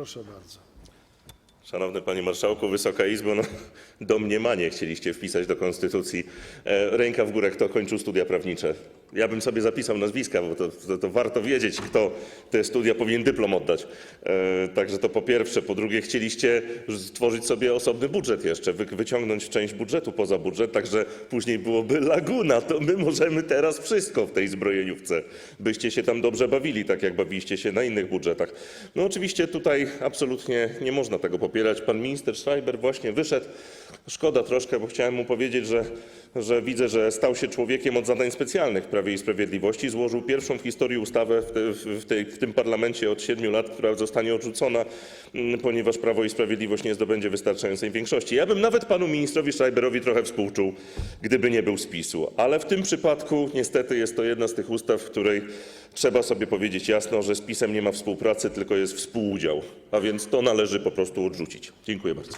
Proszę bardzo. Szanowny Panie Marszałku, Wysoka Izbo, no, domniemanie chcieliście wpisać do konstytucji. E, ręka w górę, kto kończył studia prawnicze. Ja bym sobie zapisał nazwiska, bo to, to, to warto wiedzieć, kto te studia powinien dyplom oddać. E, także to po pierwsze. Po drugie, chcieliście stworzyć sobie osobny budżet jeszcze, wy, wyciągnąć część budżetu poza budżet, także później byłoby laguna. To my możemy teraz wszystko w tej zbrojeniówce, byście się tam dobrze bawili, tak jak bawiliście się na innych budżetach. No oczywiście tutaj absolutnie nie można tego popierać. Pan minister Schreiber właśnie wyszedł. Szkoda troszkę, bo chciałem mu powiedzieć, że, że widzę, że stał się człowiekiem od zadań specjalnych w Prawie i Sprawiedliwości. Złożył pierwszą w historii ustawę w, tym parlamencie od siedmiu lat, która zostanie odrzucona, mm, ponieważ Prawo i Sprawiedliwość nie zdobędzie wystarczającej większości. Ja bym nawet panu ministrowi Schreiberowi trochę współczuł, gdyby nie był z PiSu. Ale w tym przypadku niestety jest to jedna z tych ustaw, w której trzeba sobie powiedzieć jasno, że z PiSem nie ma współpracy, tylko jest współudział. A więc to należy po prostu odrzucić. Dziękuję bardzo.